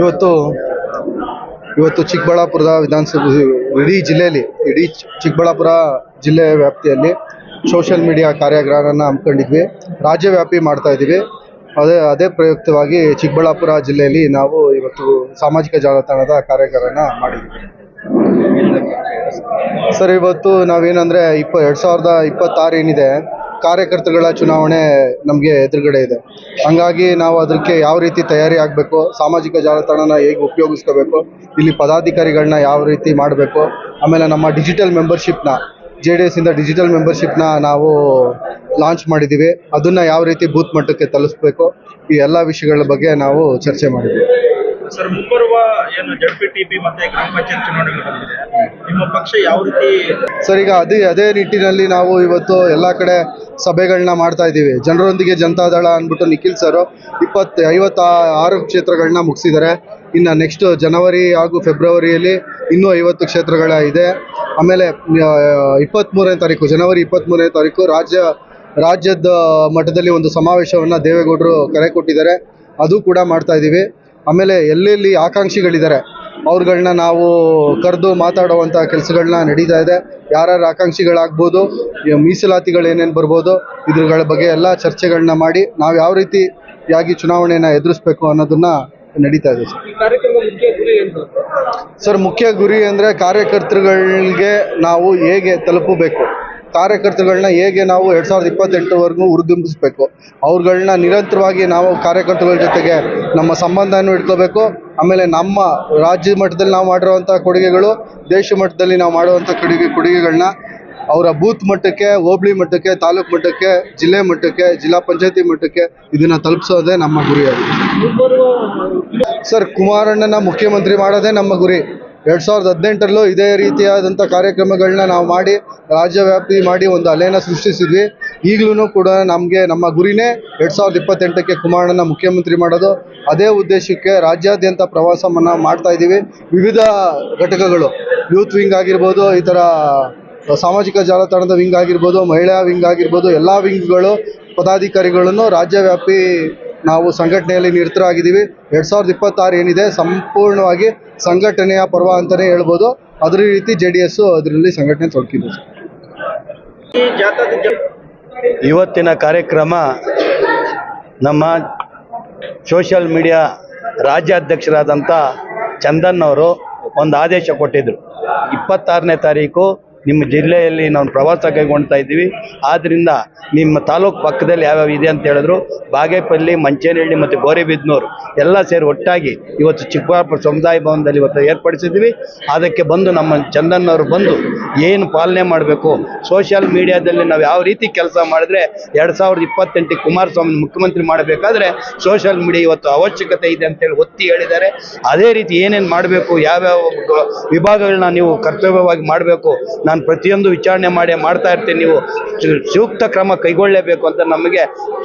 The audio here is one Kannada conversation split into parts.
ಇವತ್ತು ಇವತ್ತು ಚಿಕ್ಕಬಳ್ಳಾಪುರದ ವಿಧಾನಸಭೆ, ಇಡೀ ಜಿಲ್ಲೆಯಲ್ಲಿ, ಇಡೀ ಚಿಕ್ಕಬಳ್ಳಾಪುರ ಜಿಲ್ಲೆ ವ್ಯಾಪ್ತಿಯಲ್ಲಿ ಸೋಷಿಯಲ್ ಮೀಡಿಯಾ ಕಾರ್ಯಾಗಾರನ ಹಮ್ಮಿಕೊಂಡಿದ್ವಿ. ರಾಜ್ಯವ್ಯಾಪಿ ಮಾಡ್ತಾ ಇದ್ದೀವಿ. ಅದೇ ಅದೇ ಪ್ರಯುಕ್ತವಾಗಿ ಚಿಕ್ಕಬಳ್ಳಾಪುರ ಜಿಲ್ಲೆಯಲ್ಲಿ ನಾವು ಇವತ್ತು ಸಾಮಾಜಿಕ ಜಾಲತಾಣದ ಕಾರ್ಯಾಗಾರನ ಮಾಡಿದ್ವಿ. ಸರ್, ಇವತ್ತು ನಾವೇನಂದರೆ ಇಪ್ಪ, ಎರಡು ಸಾವಿರದ ಇಪ್ಪತ್ತಾರು ಏನಿದೆ ಕಾರ್ಯಕರ್ತರುಗಳ ಚುನಾವಣೆ ನಮಗೆ ಎದುರುಗಡೆ ಇದೆ. ಹಂಗಾಗಿ ನಾವು ಅದಕ್ಕೆ ಯಾವ ರೀತಿ ತಯಾರಿ ಆಗಬೇಕು, ಸಾಮಾಜಿಕ ಜಾಲತಾಣನ ಹೇಗೆ ಉಪಯೋಗಿಸ್ಕೋಬೇಕು, ಇಲ್ಲಿ ಪದಾಧಿಕಾರಿಗಳನ್ನ ಯಾವ ರೀತಿ ಮಾಡಬೇಕು, ಆಮೇಲೆ ನಮ್ಮ ಡಿಜಿಟಲ್ ಮೆಂಬರ್ಶಿಪ್ನ ಜೆ ಡಿ ಎಸ್ಸಿಂದ ಡಿಜಿಟಲ್ ಮೆಂಬರ್ಶಿಪ್ನ ನಾವು ಲಾಂಚ್ ಮಾಡಿದ್ದೀವಿ ಅದನ್ನು ಯಾವ ರೀತಿ ಬೂತ್ ಮಟ್ಟಕ್ಕೆ ತಲುಪಿಸ್ಬೇಕು ಈ ಎಲ್ಲ ವಿಷಯಗಳ ಬಗ್ಗೆ ನಾವು ಚರ್ಚೆ ಮಾಡಿದ್ವಿ. ಸರ್, ಮುಂಬರುವ ಏನು ಜಡ್ ಪಿ ಟಿ ಪಿ ಮತ್ತೆ ಗ್ರಾಮ ಪಂಚಾಯತ್ ಚುನಾವಣೆಗಳು ಬಂದಿದೆ. ನಿಮ್ಮ ಪಕ್ಷ ಯಾವ ರೀತಿ ಸರ್ ಈಗ ಅದೇ ಅದೇ ನಿಟ್ಟಿನಲ್ಲಿ ನಾವು ಇವತ್ತು ಎಲ್ಲ ಕಡೆ ಸಭೆಗಳನ್ನ ಮಾಡ್ತಾ ಇದ್ದೀವಿ. ಜನರೊಂದಿಗೆ ಜನತಾದಳ ಅಂದ್ಬಿಟ್ಟು ನಿಖಿಲ್ ಸರ್ ಇಪ್ಪತ್ತು ಐವತ್ತ ಆರು ಕ್ಷೇತ್ರಗಳನ್ನ ಮುಗಿಸಿದ್ದಾರೆ. ಇನ್ನು ನೆಕ್ಸ್ಟ್ ಜನವರಿ ಹಾಗೂ ಫೆಬ್ರವರಿಯಲ್ಲಿ ಇನ್ನೂ ಐವತ್ತು ಕ್ಷೇತ್ರಗಳ ಇದೆ. ಆಮೇಲೆ ಇಪ್ಪತ್ತ್ಮೂರನೇ ತಾರೀಕು ಜನವರಿ ಇಪ್ಪತ್ತ್ಮೂರನೇ ತಾರೀಕು ರಾಜ್ಯ, ರಾಜ್ಯದ ಮಟ್ಟದಲ್ಲಿ ಒಂದು ಸಮಾವೇಶವನ್ನು ದೇವೇಗೌಡರು ಕರೆ ಕೊಟ್ಟಿದ್ದಾರೆ. ಅದು ಕೂಡ ಮಾಡ್ತಾ ಇದ್ದೀವಿ. ಆಮೇಲೆ ಎಲ್ಲೆಲ್ಲಿ ಆಕಾಂಕ್ಷಿಗಳಿದ್ದಾರೆ ಅವ್ರುಗಳ್ನ ನಾವು ಕರೆದು ಮಾತಾಡುವಂಥ ಕೆಲಸಗಳನ್ನ ನಡೀತಾ ಇದೆ. ಯಾರ್ಯಾರು ಆಕಾಂಕ್ಷಿಗಳಾಗ್ಬೋದು ಮೀಸಲಾತಿಗಳು ಏನೇನು ಬರ್ಬೋದು, ಇದ್ರಗಳ ಬಗ್ಗೆ ಎಲ್ಲ ಚರ್ಚೆಗಳನ್ನ ಮಾಡಿ ನಾವು ಯಾವ ರೀತಿಯಾಗಿ ಚುನಾವಣೆಯನ್ನು ಎದುರಿಸ್ಬೇಕು ಅನ್ನೋದನ್ನ ನಡೀತಾ ಇದೆ ಸರ್. ಸರ್, ಮುಖ್ಯ ಗುರಿ ಅಂದರೆ ಕಾರ್ಯಕರ್ತರುಗಳಿಗೆ ನಾವು ಹೇಗೆ ತಲುಪಬೇಕು? ಕಾರ್ಯಕರ್ತರುಗಳನ್ನ ಹೇಗೆ ನಾವು ಎರಡು ಸಾವಿರದ ಇಪ್ಪತ್ತೆಂಟುವರೆಗೂ ಹುರಿದುಂಬಿಸ್ಬೇಕು? ಅವ್ರುಗಳ್ನ ನಿರಂತರವಾಗಿ ನಾವು ಕಾರ್ಯಕರ್ತರುಗಳ ಜೊತೆಗೆ ನಮ್ಮ ಸಂಬಂಧವನ್ನು ಇಟ್ಕೋಬೇಕು. ಆಮೇಲೆ ನಮ್ಮ ರಾಜ್ಯ ಮಟ್ಟದಲ್ಲಿ ನಾವು ಮಾಡಿರುವಂಥ ಕೊಡುಗೆಗಳು, ದೇಶ ಮಟ್ಟದಲ್ಲಿ ನಾವು ಮಾಡುವಂಥ ಕೊಡುಗೆ, ಕೊಡುಗೆಗಳನ್ನ ಅವರ ಬೂತ್ ಮಟ್ಟಕ್ಕೆ, ಹೋಬಳಿ ಮಟ್ಟಕ್ಕೆ, ತಾಲೂಕು ಮಟ್ಟಕ್ಕೆ, ಜಿಲ್ಲೆ ಮಟ್ಟಕ್ಕೆ, ಜಿಲ್ಲಾ ಪಂಚಾಯತಿ ಮಟ್ಟಕ್ಕೆ ಇದನ್ನು ತಲುಪಿಸೋದೇ ನಮ್ಮ ಗುರಿಯಾಗಿದೆ ಸರ್, ಕುಮಾರಣ್ಣನ ಮುಖ್ಯಮಂತ್ರಿ ಮಾಡೋದೇ ನಮ್ಮ ಗುರಿ. ಎರಡು ಸಾವಿರದ ಹದಿನೆಂಟರಲ್ಲೂ ಇದೇ ರೀತಿಯಾದಂಥ ಕಾರ್ಯಕ್ರಮಗಳನ್ನ ನಾವು ಮಾಡಿ ರಾಜ್ಯವ್ಯಾಪಿ ಮಾಡಿ ಒಂದು ಅಲೆನ ಸೃಷ್ಟಿಸಿದ್ವಿ. ಈಗಲೂ ಕೂಡ ನಮಗೆ ನಮ್ಮ ಗುರಿನೇ ಎರಡು ಸಾವಿರದ ಇಪ್ಪತ್ತೆಂಟಕ್ಕೆ ಕುಮಾರಣ್ಣನ ಮುಖ್ಯಮಂತ್ರಿ ಮಾಡೋದು. ಅದೇ ಉದ್ದೇಶಕ್ಕೆ ರಾಜ್ಯಾದ್ಯಂತ ಪ್ರವಾಸವನ್ನು ಮಾಡ್ತಾ ಇದ್ದೀವಿ. ವಿವಿಧ ಘಟಕಗಳು. ಯೂತ್ ವಿಂಗ್ ಆಗಿರ್ಬೋದು, ಈ ಥರ ಸಾಮಾಜಿಕ ಜಾಲತಾಣದ ವಿಂಗ್ ಆಗಿರ್ಬೋದು, ಮಹಿಳಾ ವಿಂಗ್ ಆಗಿರ್ಬೋದು, ಎಲ್ಲ ವಿಂಗ್ಗಳು, ಪದಾಧಿಕಾರಿಗಳನ್ನು ರಾಜ್ಯವ್ಯಾಪಿ ನಾವು ಸಂಘಟನೆಯಲ್ಲಿ ನಿರತರಾಗಿದ್ದೀವಿ. ಎರಡು ಸಾವಿರದ ಇಪ್ಪತ್ತಾರು ಏನಿದೆ, ಸಂಪೂರ್ಣವಾಗಿ ಸಂಘಟನೆಯ ಪರ್ವ ಅಂತಾನೆ ಹೇಳ್ಬೋದು. ಅದೇ ರೀತಿ ಜೆ ಡಿ ಎಸ್ ಅದರಲ್ಲಿ ಸಂಘಟನೆ ಜ- ಇವತ್ತಿನ ಕಾರ್ಯಕ್ರಮ ನಮ್ಮ ಸೋಷಿಯಲ್ ಮೀಡಿಯಾ ರಾಜ್ಯಾಧ್ಯಕ್ಷರಾದಂಥ ಚಂದನ್ ಅವರು ಒಂದು ಆದೇಶ ಕೊಟ್ಟಿದ್ದರು ಇಪ್ಪತ್ತಾರನೇ ತಾರೀಕು ನಿಮ್ಮ ಜಿಲ್ಲೆಯಲ್ಲಿ ನಾವು ಪ್ರವಾಸ ಕೈಗೊಳ್ತಾ ಇದ್ದೀವಿ. ಆದ್ದರಿಂದ ನಿಮ್ಮ ತಾಲೂಕು ಪಕ್ಕದಲ್ಲಿ ಯಾವ್ಯಾವ ಇದೆ ಅಂತ ಹೇಳಿದ್ರು. ಬಾಗೇಪಲ್ಲಿ, ಮಂಚೇನಹಳ್ಳಿ ಮತ್ತು ಗೋರಿಬಿದ್ನೂರು ಎಲ್ಲ ಸೇರಿ ಒಟ್ಟಾಗಿ ಇವತ್ತು ಚಿಕ್ಕಬಳ್ಳಾಪುರ ಸಮುದಾಯ ಭವನದಲ್ಲಿ ಇವತ್ತು ಏರ್ಪಡಿಸಿದ್ವಿ ಅದಕ್ಕೆ ಬಂದು ನಮ್ಮ ಚಂದನ್ ಅವರು ಬಂದು ಏನು ಪಾಲನೆ ಮಾಡಬೇಕು? ಸೋಷಿಯಲ್ ಮೀಡಿಯಾದಲ್ಲಿ ನಾವು ಯಾವ ರೀತಿ ಕೆಲಸ ಮಾಡಿದ್ರೆ ಎರಡು ಸಾವಿರದ ಇಪ್ಪತ್ತೆಂಟಿಗೆ ಕುಮಾರಸ್ವಾಮಿ ಮುಖ್ಯಮಂತ್ರಿ ಮಾಡಬೇಕಾದ್ರೆ ಸೋಷಿಯಲ್ ಮೀಡಿಯಾ ಇವತ್ತು ಅವಶ್ಯಕತೆ ಇದೆ ಅಂತೇಳಿ ಒತ್ತಿ ಹೇಳಿದ್ದಾರೆ. ಅದೇ ರೀತಿ ಏನೇನು ಮಾಡಬೇಕು? ಯಾವ್ಯಾವ ವಿಭಾಗಗಳನ್ನ ನೀವು ಕರ್ತವ್ಯವಾಗಿ ಮಾಡಬೇಕು? ನಾನು ಪ್ರತಿಯೊಂದು ವಿಚಾರಣೆ ಮಾಡಿ ಮಾಡ್ತಾ ಇರ್ತೀನಿ. ನೀವು ಸೂಕ್ತ ಕ್ರಮ ಕೈಗೊಳ್ಳಲೇಬೇಕು ಅಂತ ನಮಗೆ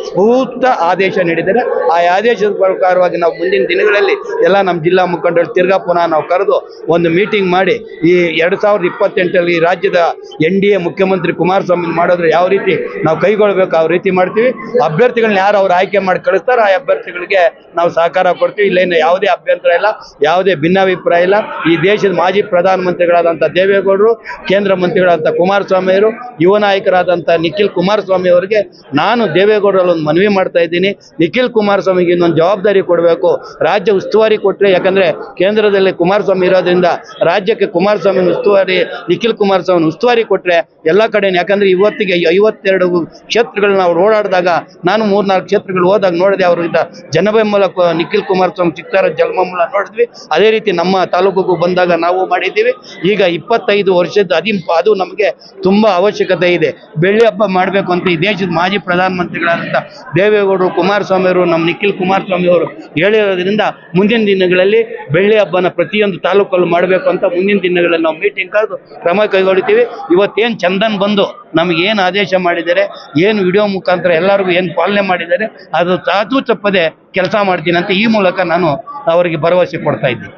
ಸೂಕ್ತ ಆದೇಶ ನೀಡಿದರೆ ಆ ಆದೇಶದ ಪ್ರಕಾರವಾಗಿ ನಾವು ಮುಂದಿನ ದಿನಗಳಲ್ಲಿ ಎಲ್ಲ ನಮ್ಮ ಜಿಲ್ಲಾ ಮುಖಂಡರು ತಿರ್ಗಾ ಪುನಃ ನಾವು ಕರೆದು ಒಂದು ಮೀಟಿಂಗ್ ಮಾಡಿ ಈ ಎರಡು ಸಾವಿರದ ಇಪ್ಪತ್ತೆಂಟರಲ್ಲಿ ರಾಜ್ಯದ ಎನ್ ಡಿ ಎ ಮುಖ್ಯಮಂತ್ರಿ ಕುಮಾರಸ್ವಾಮಿ ಮಾಡಿದ್ರೆ ಯಾವ ರೀತಿ ನಾವು ಕೈಗೊಳ್ಬೇಕು ಆ ರೀತಿ ಮಾಡ್ತೀವಿ. ಅಭ್ಯರ್ಥಿಗಳನ್ನ ಯಾರು ಅವ್ರು ಆಯ್ಕೆ ಮಾಡಿ ಕಳಿಸ್ತಾರೆ ಆ ಅಭ್ಯರ್ಥಿಗಳಿಗೆ ನಾವು ಸಹಕಾರ ಕೊಡ್ತೀವಿ. ಇಲ್ಲೇನು ಯಾವುದೇ ಅಭ್ಯಂತರ ಇಲ್ಲ, ಯಾವುದೇ ಭಿನ್ನಾಭಿಪ್ರಾಯ ಇಲ್ಲ. ಈ ದೇಶದ ಮಾಜಿ ಪ್ರಧಾನಮಂತ್ರಿಗಳಾದಂಥ ದೇವೇಗೌಡರು, ಕೇಂದ್ರ ಮಂತ್ರಿಗಳಾದಂಥ ಕುಮಾರಸ್ವಾಮಿ ಅವರು ಯುವ ನಾಯಕರಾದಂಥ ನಿಖಿಲ್ ಕುಮಾರಸ್ವಾಮಿ ಅವರಿಗೆ ನಾನು ದೇವೇಗೌಡರಲ್ಲಿ ಒಂದು ಮನವಿ ಮಾಡ್ತಾ ಇದ್ದೀನಿ. ನಿಖಿಲ್ ಕುಮಾರಸ್ವಾಮಿಗೆ ಇನ್ನೊಂದು ಜವಾಬ್ದಾರಿ ಕೊಡಬೇಕು. ರಾಜ್ಯ ಉಸ್ತುವಾರಿ ಕೊಟ್ಟರೆ ಯಾಕಂದರೆ ಕೇಂದ್ರದಲ್ಲಿ ಕುಮಾರಸ್ವಾಮಿ ಇರೋದ್ರಿಂದ ರಾಜ್ಯಕ್ಕೆ ಕುಮಾರಸ್ವಾಮಿ ಉಸ್ತುವಾರಿ, ನಿಖಿಲ್ ಕುಮಾರಸ್ವಾಮಿ ಉಸ್ತುವಾರಿ ಕೊಟ್ಟರೆ ಎಲ್ಲ ಕಡೆ ಯಾಕಂದರೆ ಇವತ್ತಿಗೆ ಐವತ್ತೆರಡು ಕ್ಷೇತ್ರಗಳನ್ನ ಅವ್ರು ಓಡಾಡಿದಾಗ, ನಾನು ಮೂರ್ನಾಲ್ಕು ಕ್ಷೇತ್ರಗಳು ಹೋದಾಗ ನೋಡಿದೆ ಅವರಿಂದ ಜನಬೆಂಬಲ ನಿಖಿಲ್ ಕುಮಾರಸ್ವಾಮಿ ಚಿಕ್ಕಾರ ಜಲಮೂಲ ನೋಡಿದ್ವಿ. ಅದೇ ರೀತಿ ನಮ್ಮ ತಾಲೂಕಿಗೂ ಬಂದಾಗ ನಾವು ಮಾಡಿದ್ದೀವಿ. ಈಗ ಇಪ್ಪತ್ತೈದು ವರ್ಷದ, ಅದಿ ಅದು ನಮಗೆ ತುಂಬ ಅವಶ್ಯಕತೆ ಇದೆ. ಬೆಳ್ಳಿ ಹಬ್ಬ ಮಾಡಬೇಕು ಅಂತ ಈ ದೇಶದ ಮಾಜಿ ಪ್ರಧಾನಮಂತ್ರಿಗಳಾದಂಥ ದೇವೇಗೌಡರು ಕುಮಾರಸ್ವಾಮಿ ಅವರು ನಮ್ಮ ನಿಖಿಲ್ ಕುಮಾರಸ್ವಾಮಿ ಅವರು ಹೇಳಿರೋದ್ರಿಂದ ಮುಂದಿನ ದಿನಗಳಲ್ಲಿ ಬೆಳ್ಳಿ ಹಬ್ಬನ ಪ್ರತಿಯೊಂದು ತಾಲೂಕಲ್ಲೂ ಮಾಡಬೇಕು ಅಂತ ಮುಂದಿನ ದಿನಗಳಲ್ಲಿ ನಾವು ಮೀಟಿಂಗ್ ಕರೆದು ಕ್ರಮ ಕೈಗೊಳ್ತೀವಿ. ಇವತ್ತೇನು ಚಂದನ್ ಬಂದು ನಮಗೆ ಏನು ಆದೇಶ ಮಾಡಿದ್ದಾರೆ, ಏನು ವಿಡಿಯೋ ಮುಖಾಂತರ ಎಲ್ಲರಿಗೂ ಏನು ಪಾಲನೆ ಮಾಡಿದ್ದಾರೆ, ಅದು ಚಾಚೂ ತಪ್ಪದೆ ಕೆಲಸ ಮಾಡ್ತೀನಿ ಅಂತ ಈ ಮೂಲಕ ನಾನು ಅವರಿಗೆ ಭರವಸೆ ಕೊಡ್ತಾ ಇದ್ದೀನಿ.